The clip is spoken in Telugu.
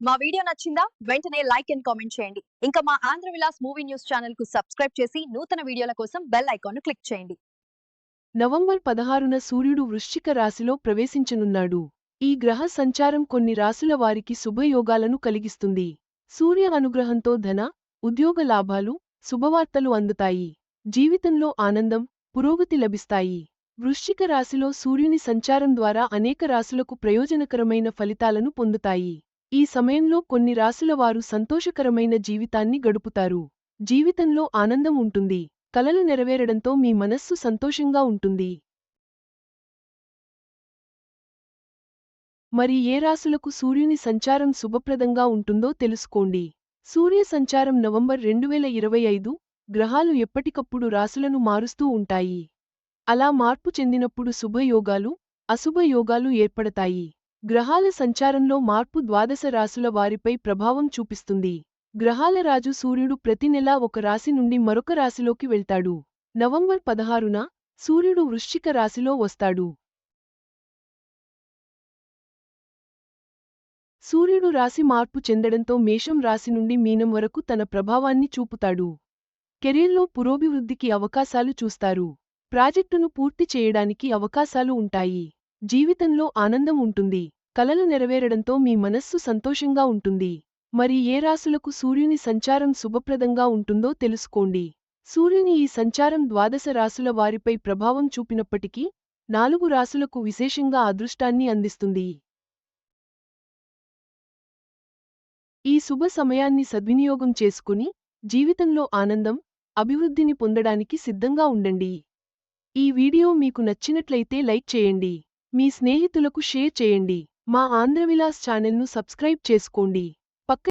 మా వీడియో నచ్చిందా? వెంటనే లైక్ అండ్ కామెంట్ చేయండి. ఇంకా మా ఆంధ్ర విలాస్ మూవీ న్యూస్ ఛానల్కు సబ్స్క్రైబ్ చేసి నూతన వీడియోల కోసం బెల్ ఐకాన్ క్లిక్ చేయండి. నవంబర్ పదహారున సూర్యుడు వృశ్చిక రాశిలో ప్రవేశించనున్నాడు. ఈ గ్రహ సంచారం కొన్ని రాశుల వారికి శుభయోగాలను కలిగిస్తుంది. సూర్య అనుగ్రహంతో ధన ఉద్యోగ లాభాలు శుభవార్తలు అందుతాయి. జీవితంలో ఆనందం పురోగతి లభిస్తాయి. వృశ్చిక రాశిలో సూర్యుని సంచారం ద్వారా అనేక రాశులకు ప్రయోజనకరమైన ఫలితాలను పొందుతాయి. ఈ సమయంలో కొన్ని రాశుల వారు సంతోషకరమైన జీవితాన్ని గడుపుతారు. జీవితంలో ఆనందం ఉంటుంది. కలలు నెరవేరడంతో మీ మనస్సు సంతోషంగా ఉంటుంది. మరి ఏ రాశులకు సూర్యుని సంచారం శుభప్రదంగా ఉంటుందో తెలుసుకోండి. సూర్య సంచారం నవంబర్ రెండువేల ఇరవై ఐదు గ్రహాలు ఎప్పటికప్పుడు రాశులను మారుస్తూ ఉంటాయి. అలా మార్పు చెందినప్పుడు శుభయోగాలు అశుభయోగాలు ఏర్పడతాయి. గ్రహాల సంచారంలో మార్పు ద్వాదశ రాసుల వారిపై ప్రభావం చూపిస్తుంది. గ్రహాల రాజు సూర్యుడు ప్రతి నెలా ఒక రాశి నుండి మరొక రాశిలోకి వెళ్తాడు. నవంబర్ పదహారున సూర్యుడు వృశ్చిక రాశిలో వస్తాడు. సూర్యుడు రాశి మార్పు చెందడంతో మేషం రాశి నుండి మీనం వరకు తన ప్రభావాన్ని చూపుతాడు. కెరీర్లో పురోభివృద్ధికి అవకాశాలు చూస్తారు. ప్రాజెక్టును పూర్తి చేయడానికి అవకాశాలు ఉంటాయి. జీవితంలో ఆనందం ఉంటుంది. కలలు నెరవేరడంతో మీ మనస్సు సంతోషంగా ఉంటుంది. మరి ఏ రాసులకు సూర్యుని సంచారం శుభప్రదంగా ఉంటుందో తెలుసుకోండి. సూర్యుని ఈ సంచారం ద్వాదశ రాసుల వారిపై ప్రభావం చూపినప్పటికీ నాలుగు రాసులకు విశేషంగా అదృష్టాన్ని అందిస్తుంది. ఈ శుభ సమయాన్ని సద్వినియోగం చేసుకుని జీవితంలో ఆనందం అభివృద్ధిని పొందడానికి సిద్ధంగా ఉండండి. ఈ వీడియో మీకు నచ్చినట్లయితే లైక్ చేయండి. మీ స్నేహితులకు షేర్ చేయండి. మా ఆంధ్రవిలాస్ ఛానల్ను సబ్స్క్రైబ్ చేసుకోండి.